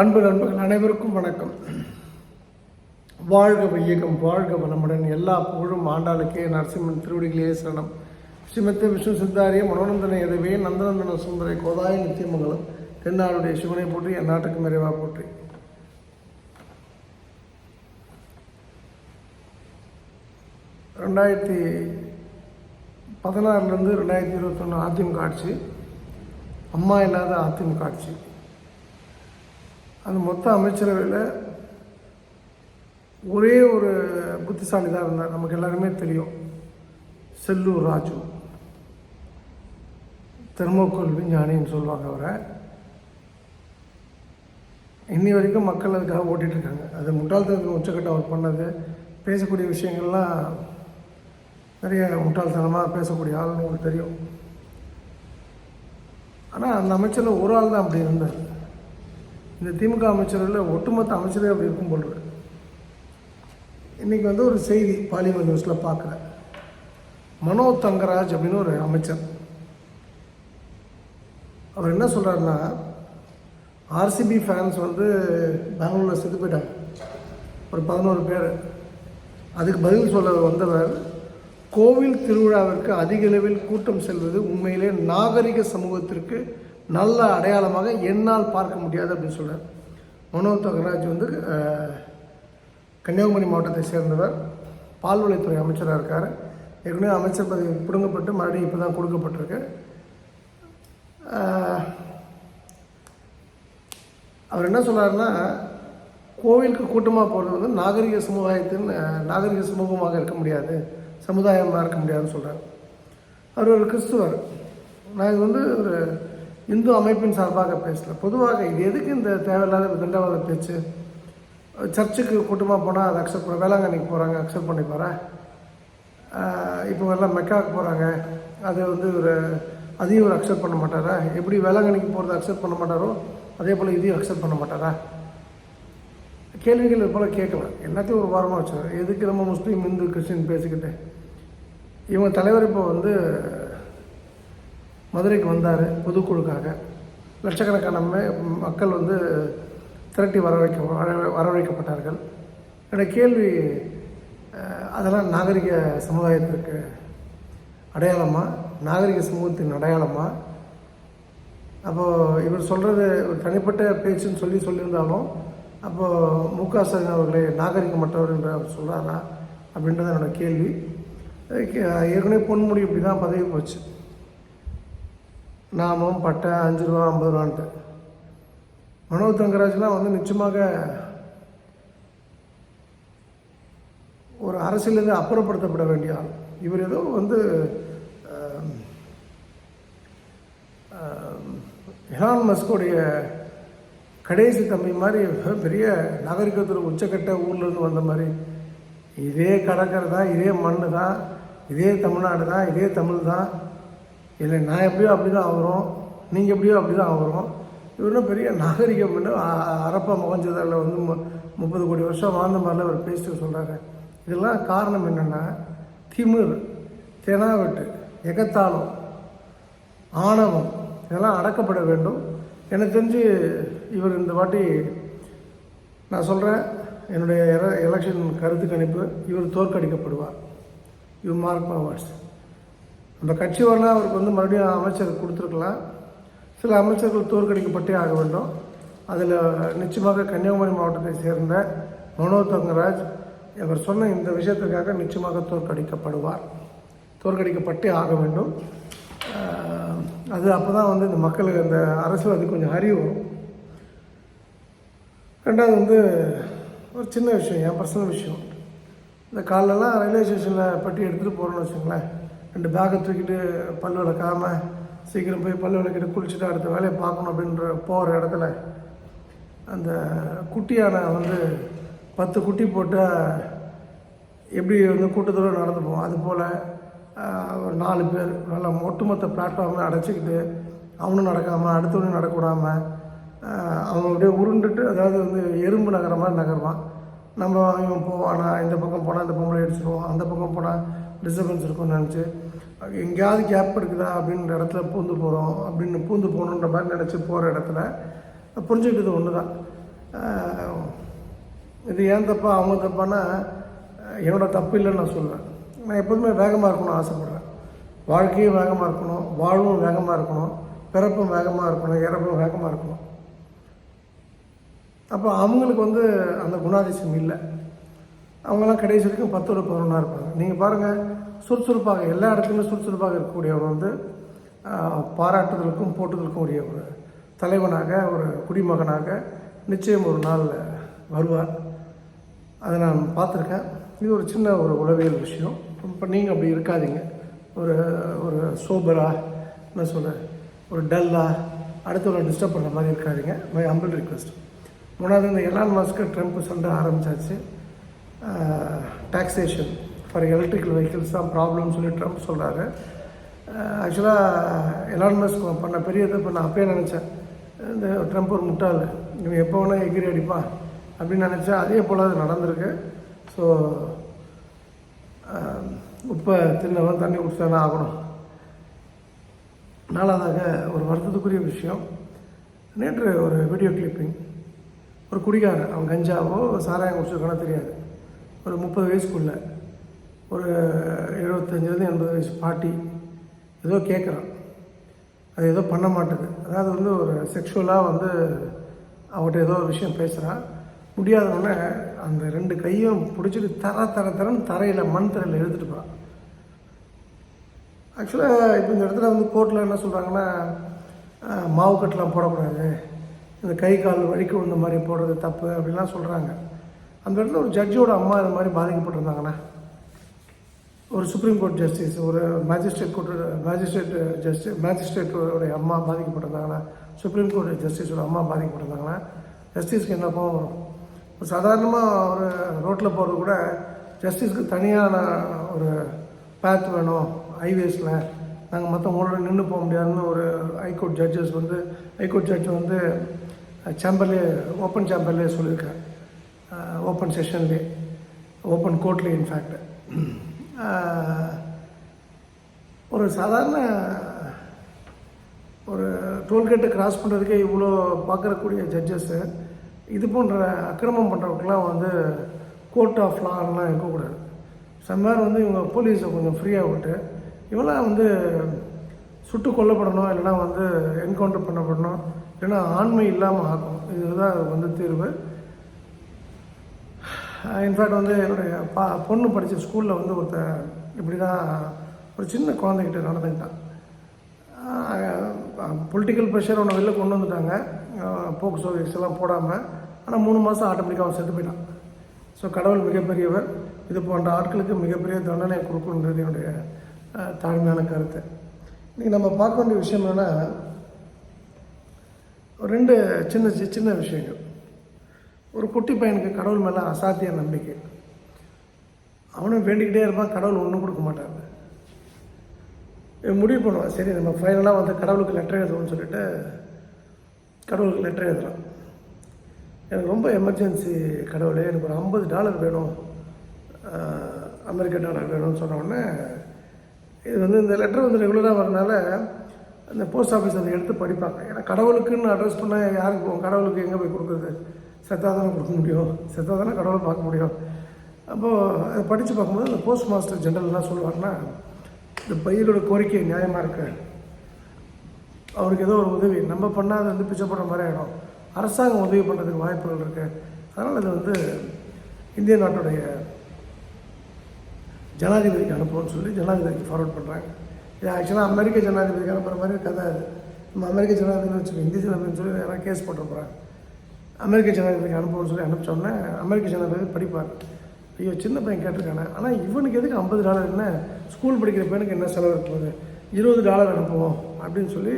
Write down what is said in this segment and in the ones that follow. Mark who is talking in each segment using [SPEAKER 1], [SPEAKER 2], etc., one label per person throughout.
[SPEAKER 1] அன்பு நண்பர்கள் அனைவருக்கும் வணக்கம். வாழ்க வையகம் வாழ்க வளமுடன். எல்லா புகழும் ஆண்டாளுக்கே நரசிம்மன் திருவடிகளே சரணம். ஸ்ரீமத்த விஷ்ணு சித்தாரிய மனோநந்தன எதவே நந்தநந்தன சுந்தரை கோதாய நித்தியமங்கலம் தென்னாளுடைய சிவனை போற்றி என் நாட்டுக்கு நிறைவா போற்றி. ரெண்டாயிரத்தி பதினாறுலேருந்து ரெண்டாயிரத்தி இருபத்தொன்று அதிமுக ஆட்சி அம்மா இல்லாத அதிமுக ஆட்சி அந்த மொத்த அமைச்சரவையில் ஒரே ஒரு புத்திசாலி தான் இருந்தார். நமக்கு எல்லாருமே தெரியும். செல்லூர் ராஜு. தெர்மோக்கோல் விஞ்ஞானின்னு சொல்லுவாங்க அவரை. இன்னி வரைக்கும் மக்கள் அதுக்காக ஓட்டிகிட்டு இருக்காங்க. அது முட்டாள்தனத்தின் உச்சக்கட்டம் அவர் பண்ணது. பேசக்கூடிய விஷயங்கள்லாம் நிறைய முட்டாள்தனமாக பேசக்கூடிய ஆள்னு உங்களுக்கு தெரியும். ஆனால் அந்த அமைச்சரில் ஒரு ஆள் தான் அப்படி இருந்தார். இந்த திமுக அமைச்சர்களில் ஒட்டுமொத்த அமைச்சரே அப்படி இருக்கும் போல் இருக்கு. இன்றைக்கி வந்து ஒரு செய்தி பாலிமர் நியூஸில் பார்க்குறேன். மனோ தங்கராஜ் அப்படின்னு ஒரு அமைச்சர். அவர் என்ன சொல்கிறாருன்னா ஆர்சிபி ஃபேன்ஸ் வந்து பெங்களூரில் செத்து போயிட்டாங்க. ஒரு பதினோரு பேர். அதுக்கு பதில் சொல்ல வந்தவர் கோவில் திருவிழாவிற்கு அதிக அளவில் கூட்டம் செல்வது உண்மையிலே நாகரிக சமூகத்திற்கு நல்ல அடையாளமாக என்னால் பார்க்க முடியாது அப்படின்னு சொல்கிறார் மனோ தகராஜ் வந்து கன்னியாகுமரி மாவட்டத்தை சேர்ந்தவர். பால்வளைத்துறை அமைச்சராக இருக்கார். ஏற்கனவே அமைச்சர் பதவி பிடுங்கப்பட்டு மறுபடியும் இப்போ தான் கொடுக்கப்பட்டிருக்கு அவர் என்ன சொன்னார்னா கோவிலுக்கு கூட்டமாக போகிறது வந்து நாகரிக சமுதாயத்தின் நாகரிக சமூகமாக இருக்க முடியாது. சமுதாயமாக இருக்க முடியாதுன்னு சொல்கிறார் அவர் ஒரு கிறிஸ்துவர். நான் இது வந்து ஒரு இந்து அமைப்பின் சார்பாக பேசல. பொதுவாக இது எதுக்கு இந்த தேவையில்லாத விதண்டாவாத பேச்சு? சர்ச்சுக்கு கூட்டமாக போனால் அதை அக்செப்ட் பண்ண வேளாங்கண்ணிக்கு போகிறாங்க அக்செப்ட் பண்ணிப்பாரா இப்போ எல்லாம் மெக்காவுக்கு போகிறாங்க அதை வந்து ஒரு அதையும் ஒரு அக்செப்ட் பண்ண மாட்டாரா? எப்படி வேளாங்கண்ணிக்கு போகிறத அக்செப்ட் பண்ண மாட்டாரோ? அதே போல் இதையும் அக்செப்ட் பண்ண மாட்டாரா? கேள்விகள் இது போல் கேட்கலாம். எல்லாத்தையும் ஒரு வாரமாக வச்சார் எதுக்கு நம்ம முஸ்லீம் இந்து கிறிஸ்டின் பேசிக்கிட்டு? இவங்க தலைவர் இப்போ வந்து மதுரைக்கு வந்தார் பொதுக்குழுக்காக. லட்சக்கணக்கான மக்கள் வந்து திரட்டி வரவைக்க வர- வரவழைக்கப்பட்டார்கள். என்னுடைய கேள்வி அதெல்லாம் நாகரிக சமுதாயத்திற்கு அடையாளமா? நாகரிக சமூகத்தின் அடையாளமா? அப்போது இவர் சொல்கிறது ஒரு தனிப்பட்ட பேச்சுன்னு சொல்லி சொல்லியிருந்தாலும் அப்போது மு க ஸ்டாலின் அவர்களை நாகரிகமற்றவர் என்று அவர் சொல்கிறாரா அப்படின்றது என்னோடய கேள்வி. ஏற்கனவே பொன்முடி இப்படி தான் பதவி போச்சு. நாமம் பட்டை அஞ்சு ரூபா ஐம்பது ரூபான்ட்டு. மனோ தங்கராஜ்லாம் வந்து நிச்சயமாக ஒரு அரசியலிருந்து அப்புறப்படுத்தப்பட வேண்டிய ஆள். இவர் ஏதோ வந்து ஆம், எலான் மஸ்கோடைய கடைசி தம்பி மாதிரி பெரிய நாகரிகத்தில் உச்சக்கட்ட ஊர்லேருந்து வந்த மாதிரி இதே கடற்கரை தான் இதே மண் தான் இதே தமிழ்நாடு தான் இதே தமிழ் தான் இல்லை நான் எப்படியோ அப்படி தான் ஆகுறோம். நீங்கள் எப்படியோ அப்படி தான் ஆகுறோம் இவரும் பெரிய நாகரிகம் பண்ணி அரப்பா முகஞ்சதில் வந்து மு- முப்பது கோடி வருஷம் வாழ்ந்த மாதிரிலாம் அவர் பேசிட்டு சொல்கிறாங்க இதெல்லாம் காரணம் என்னென்னா திமிர் தெனாவெட்டு எகத்தாளம் ஆணவம் இதெல்லாம் அடக்கப்பட வேண்டும். எனக்கு தெரிஞ்சு இவர் இந்த வாட்டி நான் சொல்கிறேன் என்னுடைய எலெக்ஷன் கருத்து கணிப்பு இவர் தோற்கடிக்கப்படுவார். யூ மார்க் மை வேர்ட்ஸ் அந்த கட்சி வரலாம் அவருக்கு வந்து மறுபடியும் அமைச்சர் கொடுத்துருக்கலாம். சில அமைச்சர்கள் தோற்கடிக்கப்பட்டே ஆக வேண்டும். அதில் நிச்சயமாக கன்னியாகுமரி மாவட்டத்தை சேர்ந்த மனோ தங்கராஜ் இவர் சொன்ன இந்த விஷயத்துக்காக நிச்சயமாக தோற்கடிக்கப்படுவார். தோற்கடிக்கப்பட்டே ஆக வேண்டும். அது அப்போ தான் வந்து இந்த மக்களுக்கு அந்த அரசியல்வாதி கொஞ்சம் அறிவு வரும். ரெண்டாவது வந்து ஒரு சின்ன விஷயம் என் பர்சனல் விஷயம். இந்த காலெல்லாம் ரயில்வே ஸ்டேஷனில் பட்டி எடுத்துகிட்டு போகிறோன்னு வச்சுங்களேன் ரெண்டு பேக்கை தூக்கிட்டு பல் விளக்காமல் சீக்கிரம் போய் பல் விளக்கிட்டு குளிச்சுட்டு அடுத்த வேலையை பார்க்கணும் அப்படின்ற போகிற இடத்துல அந்த குட்டியான வந்து பத்து குட்டி போட்டால் எப்படி வந்து கூட்டத்தோடு நடந்து போவோம். அது போல் ஒரு நாலு பேர் நல்லா ஒட்டுமொத்த பிளாட்ஃபார்மில் அடைச்சிக்கிட்டு அவனும் நடக்காமல் அடுத்தவனும் நடக்கூடாமல் அவன் அப்படியே உருண்டுட்டு அதாவது வந்து எறும்பு நகர மாதிரி நகருவான். நம்ம இவன் போவானா இந்த பக்கம் போனால் இந்த பொம்பளை அடிச்சிருவோம் அந்த பக்கம் போனால் டிஸ்டர்பன்ஸ் இருக்கும்னு நினச்சி எங்கேயாவது கேப் இருக்குதா அப்படின்ற இடத்துல பூந்து போகிறோம் அப்படின்னு பூந்து போகணுன்ற மாதிரி நினச்சி போகிற இடத்துல புரிஞ்சுக்கிட்டது ஒன்று தான் இது ஏன் தப்பா? அவங்க தப்பானா என்னோடய தப்பு இல்லைன்னு நான் சொல்லுவேன் நான் எப்போதுமே வேகமாக இருக்கணும்னு ஆசைப்பட்றேன். வாழ்க்கையும் வேகமாக இருக்கணும் வாழ்வும் வேகமாக இருக்கணும் பிறப்பும் வேகமாக இருக்கணும் இறப்பும் வேகமாக இருக்கணும். அப்போ அவங்களுக்கு வந்து அந்த குணாதிசயம் இல்லை. அவங்கெல்லாம் கடைசி வரைக்கும் பத்தோட பதினொன்றா இருப்பாங்க. நீங்கள் பாருங்கள் சுறுசுறுப்பாக எல்லா இடத்துலையுமே சுறுசுறுப்பாக இருக்கக்கூடியவர் வந்து பாராட்டுதலுக்கும் போட்டுதலுக்கும் உரிய ஒரு தலைவனாக ஒரு குடிமகனாக நிச்சயம் ஒரு நாள் வருவார். அதை நான் பார்த்துருக்கேன். இது ஒரு சின்ன ஒரு உளவியல் விஷயம். இப்போ நீங்கள் அப்படி இருக்காதீங்க. ஒரு ஒரு சோபரா என்ன சொல்ல ஒரு டல்லாக அடுத்தவரை டிஸ்டர்ப் பண்ணுற மாதிரி இருக்காதீங்க. மை ஹம்பிள் ரிக்வெஸ்ட் மூணாவது இந்த எலான் மாஸ்க்கு ட்ரம்ப் சண்டை ஆரம்பிச்சாச்சு. டாக்ஸேஷன் ஃபார் எலக்ட்ரிக்கல் வெஹிக்கிள்ஸ் தான் ப்ராப்ளம்னு சொல்லி ட்ரம்ப் சொல்கிறாரு ஆக்சுவலாக எலான் மஸ்க் பண்ண பெரிய இப்போ நான் அப்பயே நினச்சேன். இந்த ட்ரம்ப் ஒரு முட்டாள். இவன் எப்போ வேணால் எகிரி அடிப்பான் அப்படின்னு நினச்சேன். அதே போல் அது நடந்திருக்கு. ஸோ உப்பை தின்னவன் தண்ணி குடிச்சானே ஆகணும். நாலாவதாக ஒரு வருத்தத்துக்குரிய விஷயம். நேற்று ஒரு வீடியோ கிளிப்பிங் ஒரு குடிகாரன் அவன் கஞ்சாவோ சாராயம் குடிச்சிருக்கானோ தெரியாது. ஒரு முப்பது வயசுக்குள்ளே. ஒரு எழுபத்தஞ்சிலேருந்து எண்பது வயசு பாட்டி ஏதோ கேட்குறான். அது ஏதோ பண்ண மாட்டேது. அதாவது வந்து ஒரு செக்ஷுவலாக வந்து அவன்கிட்ட ஏதோ ஒரு விஷயம் பேசுகிறான் முடியாதவொடனே அந்த ரெண்டு கையும் பிடிச்சிட்டு தர தர தரன்னு தரையில் மண் தரையில் எழுதிட்டு போகிறான் ஆக்சுவலாக இப்போ இந்த இடத்துல வந்து கோர்ட்டில் என்ன சொல்கிறாங்கன்னா மாவு கட்டெலாம் போடக்கூடாது. இந்த கை கால் வழிக்கு விழுந்த மாதிரி போடுறது தப்பு அப்படிலாம் சொல்கிறாங்க அந்த இடத்துல ஒரு ஜட்ஜோட அம்மா இது மாதிரி பாதிக்கப்பட்டிருந்தாங்கண்ணா. ஒரு சுப்ரீம் கோர்ட் ஜஸ்டிஸ் ஒரு மேஜிஸ்ட்ரேட் கோர்ட் மேஜிஸ்ட்ரேட் ஜஸ்டி மேஜிஸ்ட்ரேட்டோடைய அம்மா பாதிக்கப்பட்டிருந்தாங்கன்னா சுப்ரீம் கோர்ட் ஜஸ்டிஸோட அம்மா பாதிக்கப்பட்டிருந்தாங்கன்னா ஜஸ்டிஸ்க்கு என்ன கோவம் வரும்? இப்போ சாதாரணமாக ஒரு ரோட்டில் போகிறது கூட ஜஸ்டிஸ்க்கு தனியான ஒரு பேத் வேணும் ஹைவேஸில் நாங்கள் மற்றவங்களோட நின்று போக முடியாதுன்னு ஒரு ஹைகோர்ட் ஜட்ஜஸ் வந்து ஹைகோர்ட் ஜட்ஜ் வந்து சேம்பர்லேயே ஓப்பன் சேம்பர்லேயே சொல்லியிருக்கேன் ஓப்பன் செஷன்லேயே ஓப்பன் கோர்ட்லேயே இன்ஃபேக்ட் ஒரு சாதாரண ஒரு டோல்கேட்டை கிராஸ் பண்ணுறதுக்கே இவ்வளோ பார்க்கறக்கூடிய ஜட்ஜஸ்ஸு இது போன்ற அக்கிரமம் பண்ணுறவங்கலாம் வந்து கோர்ட் ஆஃப் லான்லாம் இருக்கக்கூடாது. சம்மார் வந்து இவங்க போலீஸை கொஞ்சம் ஃப்ரீயாக விட்டு இவெல்லாம் வந்து சுட்டு கொல்லப்படணும் இல்லைன்னா வந்து என்கவுண்டர் பண்ணப்படணும் இல்லைன்னா ஆண்மை இல்லாமல் ஆகும் இதுதான் வந்து தீர்வு. இன்ஃபேக்ட் வந்து என்னுடைய பா பொண்ணு படித்த ஸ்கூலில் வந்து ஒருத்தன் இப்படி தான் ஒரு சின்ன குழந்தைகிட்ட நடந்துக்கிட்டான். பொலிட்டிக்கல் ப்ரெஷர் ஒன்று வெளில கொண்டு வந்துட்டாங்க. போக்சோ எல்லாம் போடாமல் ஆனால் மூணு மாதம் ஆட்டோமேட்டிக்காக அவன் செத்து போயிட்டான். ஸோ கடவுள் மிகப்பெரியவர். இது போன்ற ஆட்களுக்கு மிகப்பெரிய தண்டனை கொடுக்கணுன்றது என்னுடைய தாழ்மையான கருத்து. இன்றைக்கி நம்ம பார்க்க வேண்டிய விஷயம் என்னென்னா ஒரு ரெண்டு சின்ன சி- சின்ன விஷயங்கள். ஒரு குட்டி பையனுக்கு கடவுள் மேலே அசாத்திய நம்பிக்கை. அவனும் வேண்டிக்கிட்டே இருப்பான் கடவுள் ஒன்றும் கொடுக்க மாட்டார். முடிவு பண்ணுவான் சரி நம்ம ஃபைனலாக வந்து கடவுளுக்கு லெட்டர் எழுதுவோம்னு சொல்லிட்டு கடவுளுக்கு லெட்டர் எழுதுறான். எனக்கு ரொம்ப எமர்ஜென்சி கடவுளே எனக்கு ஒரு ஐம்பது டாலர் வேணும் அமெரிக்க டாலர் வேணும்னு சொன்ன உடனே இது வந்து இந்த லெட்டர் வந்து ரெகுலராக வரனால அந்த போஸ்ட் ஆஃபீஸ் அதை எடுத்து படிப்பாங்க. ஏன்னா கடவுளுக்குன்னு அட்ரஸ் பண்ணால் யாருக்கு போகும் கடவுளுக்கு எங்கே போய் கொடுக்குறது? செத்தாதானே கொடுக்க முடியும்? செத்தாதானே கடவுளை பார்க்க முடியும்? அப்போது அதை படித்து பார்க்கும்போது அந்த போஸ்ட் மாஸ்டர் ஜெனரல் என்ன சொல்லுவாருன்னா இந்த பையனோட கோரிக்கை நியாயமாக இருக்கு. அவருக்கு ஏதோ ஒரு உதவி. நம்ம பண்ணால் வந்து பிச்சை போடுற மாதிரி ஆகிடும் அரசாங்கம் உதவி பண்ணுறதுக்கு வாய்ப்புகள் இருக்குது அதனால் அது வந்து இந்திய நாட்டுடைய ஜனாதிபதிக்கு அனுப்புவோம்னு சொல்லி ஜனாதிபதிக்கு ஃபார்வர்ட் பண்ணுறாங்க இது ஆக்சுவலாக அமெரிக்க ஜனாதிபதிக்கு அனுப்புகிற மாதிரி கதை அது. நம்ம அமெரிக்க ஜனாதிபதி வச்சுக்கோ இந்திய ஜனாதிபதினு சொல்லி யாராவது கேஸ் போட்டு போகிறாங்க அமெரிக்க ஜனாதிபதிக்கு அனுப்புவோம்னு சொல்லி அனுப்பிச்சோன்னே அமெரிக்க ஜனாதிபதி படிப்பார். ஐயோ சின்ன பையன் கேட்டிருக்கானே. ஆனால் இவனுக்கு எதுக்கு ஐம்பது டாலர் என்ன? ஸ்கூல் படிக்கிற பையனுக்கு என்ன செலவு இருப்பது இருபது டாலர் அனுப்புவோம் அப்படின்னு சொல்லி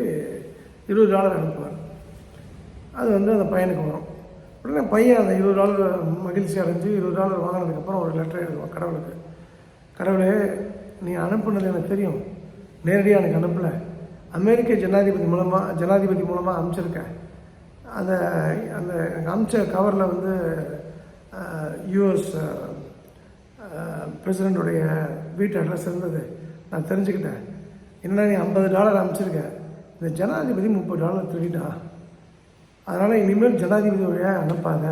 [SPEAKER 1] இருபது டாலர் அனுப்புவார். அது வந்து அந்த பையனுக்கு வரும். உடனே பையன் அந்த இருபது டாலர் மகிழ்ச்சி அடைஞ்சு இருபது டாலர் வாங்கினதுக்கப்புறம் ஒரு லெட்டர் எழுதுவான் கடவுளுக்கு. கடவுளே நீ அனுப்புனது எனக்கு தெரியும். நேரடியாக எனக்கு அனுப்பலை. அமெரிக்க ஜனாதிபதி மூலமாக ஜனாதிபதி மூலமாக அனுப்பிச்சிருக்கேன். அந்த அந்த அமிச்ச கவரில் வந்து யூஎஸ் பிரசிடெண்ட்டுடைய வீட்டு அட்ரஸ் இருந்தது. நான் தெரிஞ்சுக்கிட்டேன். என்னடா நீ ஐம்பது டாலர் அனுப்பிச்சிருக்கேன் இந்த ஜனாதிபதி முப்பது டாலர் திருடிட்டான் அதனால் இனிமேல் ஜனாதிபதி வழியாக அனுப்பாத.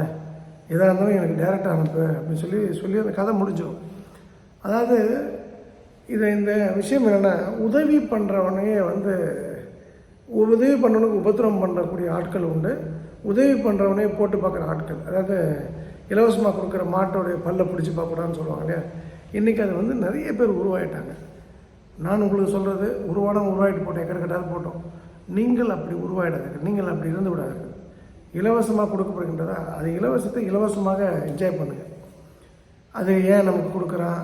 [SPEAKER 1] எதாக இருந்தாலும் எனக்கு டேரெக்டாக அனுப்பு அப்படின்னு சொல்லி சொல்லி அந்த கதை முடிஞ்சோம். அதாவது இதை இந்த விஷயம் என்னென்னா உதவி பண்ணுறவனையே வந்து உதவி பண்ணவனுக்கு உபத்திரம் பண்ணக்கூடிய ஆட்கள் உண்டு. உதவி பண்ணுறவனே போட்டு பார்க்குற ஆட்கள். அதாவது இலவசமாக கொடுக்குற மாட்டோடைய பல்லை பிடிச்சி பார்க்கக்கூடாதுன்னு சொல்லுவாங்க இல்லையா? இன்றைக்கி அது வந்து நிறைய பேர் உருவாயிட்டாங்க. நான் உங்களுக்கு சொல்கிறது உருவானம் உருவாயிட்டு போட்டோம் எக்கட கட்டாவது போட்டோம். நீங்கள் அப்படி உருவாயிடாதீர்கள் நீங்கள் அப்படி இருந்து விடாதீர்கள் இலவசமாக கொடுக்கப்படுகின்றதா? அது இலவசத்தை இலவசமாக என்ஜாய் பண்ணுங்கள் அது ஏன் நமக்கு கொடுக்குறான்?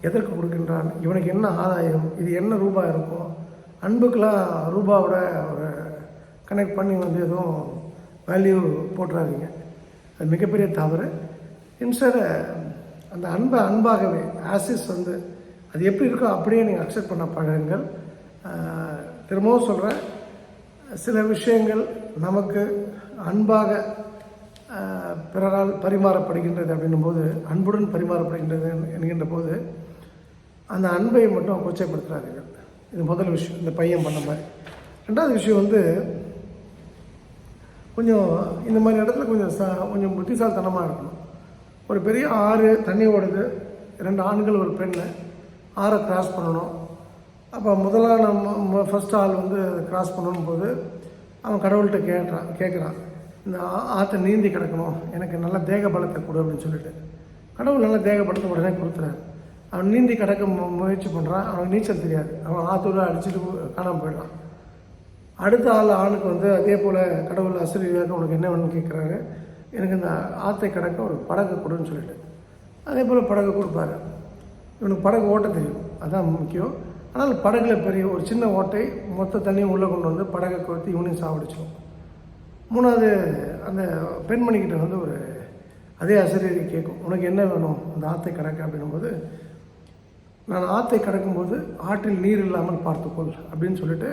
[SPEAKER 1] எதற்கு கொடுக்கின்றான்? இவனுக்கு என்ன ஆதாயம்? இது என்ன ரூபாய் இருக்கும்? அன்புக்கெலாம் ரூபாவோட ஒரு கனெக்ட் பண்ணி வந்து எதுவும் வேல்யூ போட்டுறாதீங்க. அது மிகப்பெரிய தவறு. இன்ஸ்டர் அந்த அன்பை அன்பாகவே ஆசிஸ் வந்து அது எப்படி இருக்கோ அப்படியே நீங்கள் அக்செப்ட் பண்ண பழகுங்கள். திரும்பவும் சொல்கிறேன் சில விஷயங்கள் நமக்கு அன்பாக பிறரால் பரிமாறப்படுகின்றது அப்படின்னும் போது அன்புடன் பரிமாறப்படுகின்றது என்கின்ற போது அந்த அன்பை மட்டும் கொச்சைப்படுத்துகிறார்கள் இது முதல் விஷயம் இந்த பையன் பண்ண மாதிரி. ரெண்டாவது விஷயம் வந்து கொஞ்சம் இந்த மாதிரி இடத்துல கொஞ்சம் ச கொஞ்சம் புத்திசாலித்தனமாக இருக்கணும். ஒரு பெரிய ஆறு தண்ணி ஓடுது ரெண்டு ஆண்கள் ஒரு பெண்ணு ஆறை கிராஸ் பண்ணணும். அப்போ முதலான ஃபஸ்ட் ஆள் வந்து கிராஸ் பண்ணணும் போது அவன் கடவுள்கிட்ட கேட்குறான் கேட்குறான் இந்த ஆ- ஆற்றை நீந்தி கிடக்கணும் எனக்கு நல்ல தேக பலத்தை கொடு அப்படின்னு சொல்லிட்டு. கடவுள் நல்ல தேக பலத்தை உடனே கொடுத்துறாரு. அவன் நீந்தி கடக்க மு- முயற்சி பண்ணுறான் அவனுக்கு நீச்சல் தெரியாது. அவன் ஆற்றுல அடிச்சுட்டு காணாமல் போயிடுறான். அடுத்த ஆள் ஆணுக்கு வந்து அதே போல் கடவுள் ஆசிரியராக உனக்கு என்ன வேணும்னு கேட்குறாரு எனக்கு இந்த ஆற்றை கடக்க ஒரு படகு கொடுன்னு சொல்லிட்டு. அதே போல் படகு கொடுப்பாரு. இவனுக்கு படகு ஓட்ட தெரியும். அதுதான் முக்கியம். ஆனால் படகுல பெரிய ஒரு சின்ன ஓட்டை மொத்த தண்ணியும் உள்ளே கொண்டு வந்து படகை கொடுத்து இவனையும் சாவடிச்சிடும். மூணாவது அந்த பெண்மணிக்கிட்ட வந்து ஒரு அதே ஆசிரியர் கேட்கும். உனக்கு என்ன வேணும்? அந்த ஆற்றை கடக்க அப்படின்னும் போது நான் ஆற்றை கடக்கும்போது ஆற்றில் நீர் இல்லாமல் பார்த்துக்கொள் அப்படின்னு சொல்லிட்டு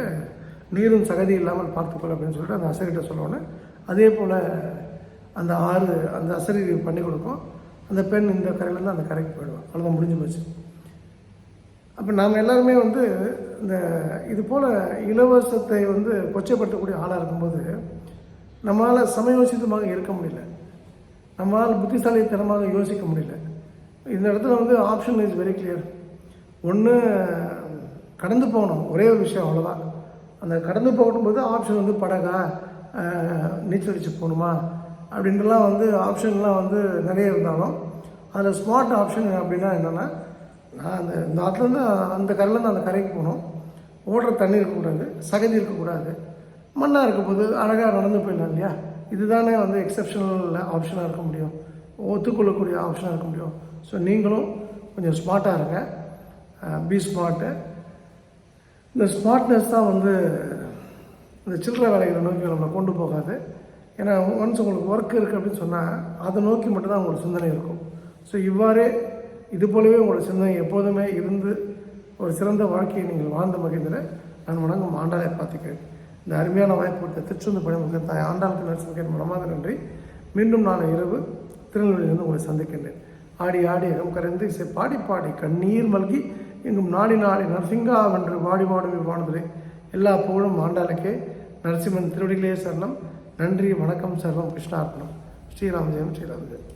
[SPEAKER 1] நீரும் சகதி இல்லாமல் பார்த்துக்கொள் அப்படின்னு சொல்லிட்டு அந்த அசரிகிட்ட சொல்லுவோன்னே அதே போல் அந்த ஆறு அந்த அசரி பண்ணி கொடுக்கும். அந்த பெண் இந்த கரையிலேருந்து அந்த கரைக்கு போயிடுவான் அவ்வளோதான் முடிஞ்சு போச்சு. அப்போ நாம் எல்லாருமே வந்து இந்த இது போல் இலவசத்தை வந்து கொச்சைப்படுத்தக்கூடிய ஆளாக இருக்கும்போது நம்மளால் சமயோசிதமாக இருக்க முடியல. நம்மளால் புத்திசாலித்தனமாக யோசிக்க முடியல. இந்த இடத்துல வந்து ஆப்ஷன் இஸ் வெரி கிளியர் ஒன்று கடந்து போகணும். ஒரே ஒரு விஷயம் அவ்வளோதான் அந்த கடந்து போகும்போது ஆப்ஷன் வந்து படகா நீச்சல் அடிச்சு போகணுமா? அப்படின்ட்டுலாம் வந்து ஆப்ஷன்லாம் வந்து நிறைய இருந்தாலும் அதில் ஸ்மார்ட் ஆப்ஷன் அப்படின்னா என்னென்னா நான் அந்த இந்த ஆற்றுலேருந்து அந்த கரையிலேருந்து அந்த கரைக்கு போகணும். ஓடுற தண்ணி இருக்கக்கூடாது சகதி இருக்கக்கூடாது. மண்ணாக இருக்கும்போது அழகாக நடந்து போயிடலாம் இல்லையா? இதுதானே வந்து எக்ஸப்ஷனல் ஆப்ஷனாக இருக்க முடியும். ஒத்துக்கொள்ளக்கூடிய ஆப்ஷனாக இருக்க முடியும். ஸோ நீங்களும் கொஞ்சம் ஸ்மார்ட்டாக இருங்க. பி ஸ்மார்ட்டு இந்த ஸ்மார்ட்னஸ் தான் வந்து இந்த சில்லறை வேலைகளை நோக்கி நம்மளை கொண்டு போகாது. ஏன்னா ஒன்ஸ் உங்களுக்கு ஒர்க் இருக்குது அப்படின்னு சொன்னால் அதை நோக்கி மட்டும்தான் உங்களுக்கு சிந்தனை இருக்கும். ஸோ இவ்வாறே இது போலவே உங்களோட சிந்தனை எப்போதுமே இருந்து ஒரு சிறந்த வாழ்க்கையை நீங்கள் வாழ்ந்த மகிழ்ந்திட நான் வணங்கும் ஆண்டாளை பார்த்துக்கிறேன். இந்த அருமையான வாய்ப்பு கொடுத்த திருச்செந்து பணிமுக தாய் ஆண்டாளுக்கு நரசிம்மன் மனமாக நன்றி. மீண்டும் நான் இரவு திருநெல்வேலியிலிருந்து உங்களை சந்திக்கின்றேன். ஆடி ஆடி அகம் கரைந்து இசை பாடி பாடி கண்ணீர் மல்கி எங்கும் நாடி நாடி நரசிங்கா வென்று வாடி வாடுவி வாடுதலே. எல்லா புகழும் ஆண்டாளுக்கே. நரசிம்மன் திருவடிகளே சரணம். நன்றி வணக்கம் சர்வம் கிருஷ்ணார்ப்பணம். ஸ்ரீராம் ஜெயம் ஸ்ரீராம் ஜெயம்